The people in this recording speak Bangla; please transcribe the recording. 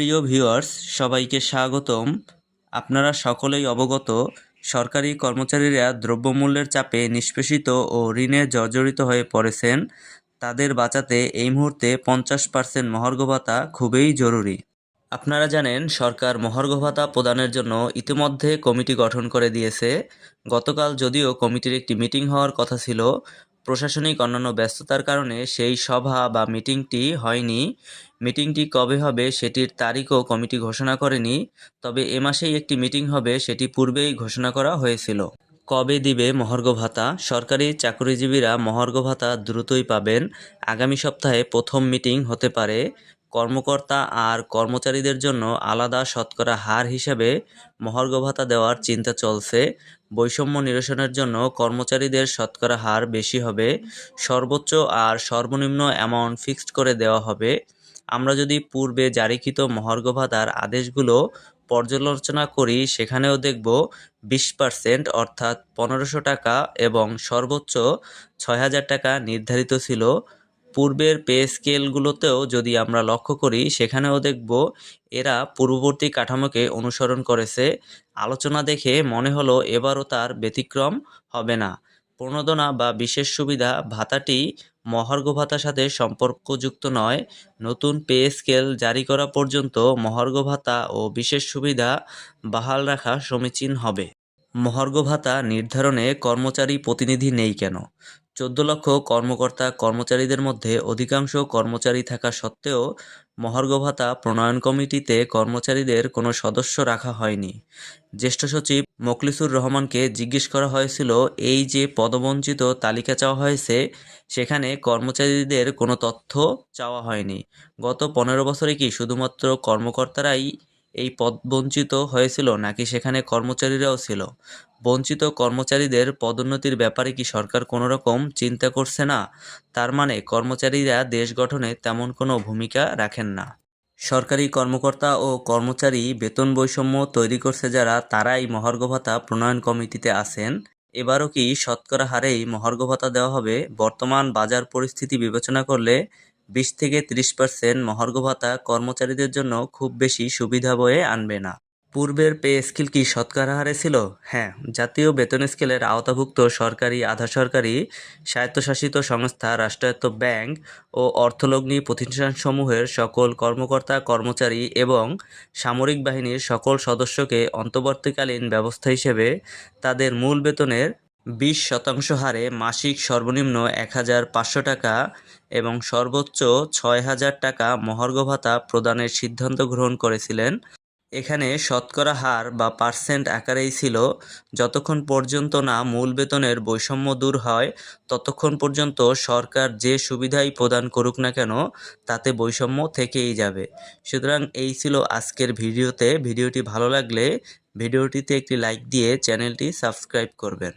প্রিয় ভিউয়ার্স, সবাইকে স্বাগতম। আপনারা সকলেই অবগত, সরকারি কর্মচারীরা দ্রব্যমূল্যের চাপে নিষ্পেষিত ও ঋণে জর্জরিত হয়ে পড়েছেন। তাদের বাঁচাতে এই মুহূর্তে পঞ্চাশ পার্সেন্ট মহার্ঘ ভাতা খুবই জরুরি। আপনারা জানেন, সরকার মহার্ঘ ভাতা প্রদানের জন্য ইতিমধ্যে কমিটি গঠন করে দিয়েছে। গতকাল যদিও কমিটির একটি মিটিং হওয়ার কথা ছিল প্রশাসনিক অন্যান্য ব্যস্ততার কারণে সেই সভা বা মিটিংটি হয়নি। মিটিংটি কবে হবে সেটির তারিখও কমিটি ঘোষণা করেনি, তবে এ মাসেই একটি মিটিং হবে সেটি পূর্বেই ঘোষণা করা হয়েছিল। কবে দিবে মহর্গ ভাতা? সরকারি চাকরিজীবীরা মহর্গ ভাতা দ্রুতই পাবেন। আগামী সপ্তাহে প্রথম মিটিং হতে পারে। কর্মকর্তা আর কর্মচারীদের জন্য আলাদা শতকরা হার হিসাবে মহার্ঘ ভাতা দেওয়ার চিন্তা চলছে। বৈষম্য নিরসনের জন্য কর্মচারীদের শতকরা হার বেশি হবে। সর্বোচ্চ আর সর্বনিম্ন অ্যামাউন্ট ফিক্সড করে দেওয়া হবে। আমরা যদি পূর্বে জারিকৃত মহার্ঘ ভাতার আদেশগুলো পর্যালোচনা করি, সেখানেও দেখব বিশ পার্সেন্ট অর্থাৎ পনেরোশো টাকা এবং সর্বোচ্চ ছয় হাজার টাকা নির্ধারিত ছিল। পূর্বের পে স্কেলগুলোতেও যদি আমরা লক্ষ্য করি, সেখানেও দেখব এরা পূর্ববর্তী কাঠামোকে অনুসরণ করেছে। আলোচনা দেখে মনে হলো এবারও তার ব্যতিক্রম হবে না। প্রণোদনা বা বিশেষ সুবিধা ভাতাটি মহার্ঘ ভাতার সাথে সম্পর্কযুক্ত নয়। নতুন পে স্কেল জারি করা পর্যন্ত মহার্ঘ ভাতা ও বিশেষ সুবিধা বাহাল রাখা সমীচীন হবে। মহার্ঘ ভাতা নির্ধারণে কর্মচারী প্রতিনিধি নেই কেন? চোদ্দ লক্ষ কর্মকর্তা কর্মচারীদের মধ্যে অধিকাংশ কর্মচারী থাকা সত্ত্বেও মহার্ঘ ভাতা প্রণয়ন কমিটিতে কর্মচারীদের কোনো সদস্য রাখা হয়নি। জ্যেষ্ঠ সচিব মোখলিসুর রহমানকে জিজ্ঞেস করা হয়েছিল, এই যে পদবঞ্চিত তালিকা চাওয়া হয়েছে, সেখানে কর্মচারীদের কোনো তথ্য চাওয়া হয়নি। গত পনেরো বছরে কি শুধুমাত্র কর্মকর্তারাই এই পদবঞ্চিত হয়েছিল নাকি সেখানে কর্মচারীরাও ছিল? বঞ্চিত কর্মচারীদের পদোন্নতির ব্যাপারে কি সরকার কোনো রকম চিন্তা করছে না? তার মানে কর্মচারীরা দেশ গঠনে তেমন কোনো ভূমিকা রাখেন না। সরকারি কর্মকর্তা ও কর্মচারী বেতন বৈষম্য তৈরি করছে যারা, তারাই মহার্ঘ ভাতা প্রণয়ন কমিটিতে আছেন। এবারও কি শতকরা হারেই মহার্ঘ ভাতা দেওয়া হবে? বর্তমান বাজার পরিস্থিতি বিবেচনা করলে বিশ থেকে ত্রিশ পার্সেন্ট মহার্ঘ ভাতা কর্মচারীদের জন্য খুব বেশি সুবিধা বয়ে আনবে না। পূর্বের পে স্কেল কি শতকরা হারে ছিল? হ্যাঁ জাতীয় বেতন স্কেলের আওতাভুক্ত সরকারি আধা সরকারি স্বায়ত্তশাসিত সংস্থা রাষ্ট্রায়ত্ত ব্যাংক ও অর্থলগ্নি প্রতিষ্ঠানসমূহের সকল কর্মকর্তা, কর্মচারী এবং সামরিক বাহিনীর সকল সদস্যকে অন্তর্বর্তীকালীন ব্যবস্থা হিসেবে তাদের মূল বেতনের বিশ শতাংশ হারে মাসিক সর্বনিম্ন এক হাজার পাঁচশো টাকা এবং সর্বোচ্চ ছয় হাজার টাকা মহার্ঘ ভাতা প্রদানের সিদ্ধান্ত গ্রহণ করেছিলেন। এখানে শতকরা হার বা পার্সেন্ট আকারেই ছিল। যতক্ষণ পর্যন্ত না মূল বেতনের বৈষম্য দূর হয়, ততক্ষণ পর্যন্ত সরকার যে সুবিধাই প্রদান করুক না কেন, তাতে বৈষম্য থেকেই যাবে। সুতরাং এই ছিল আজকের ভিডিওতে। ভিডিওটি ভালো লাগলে ভিডিওটিতে একটি লাইক দিয়ে চ্যানেলটি সাবস্ক্রাইব করবেন।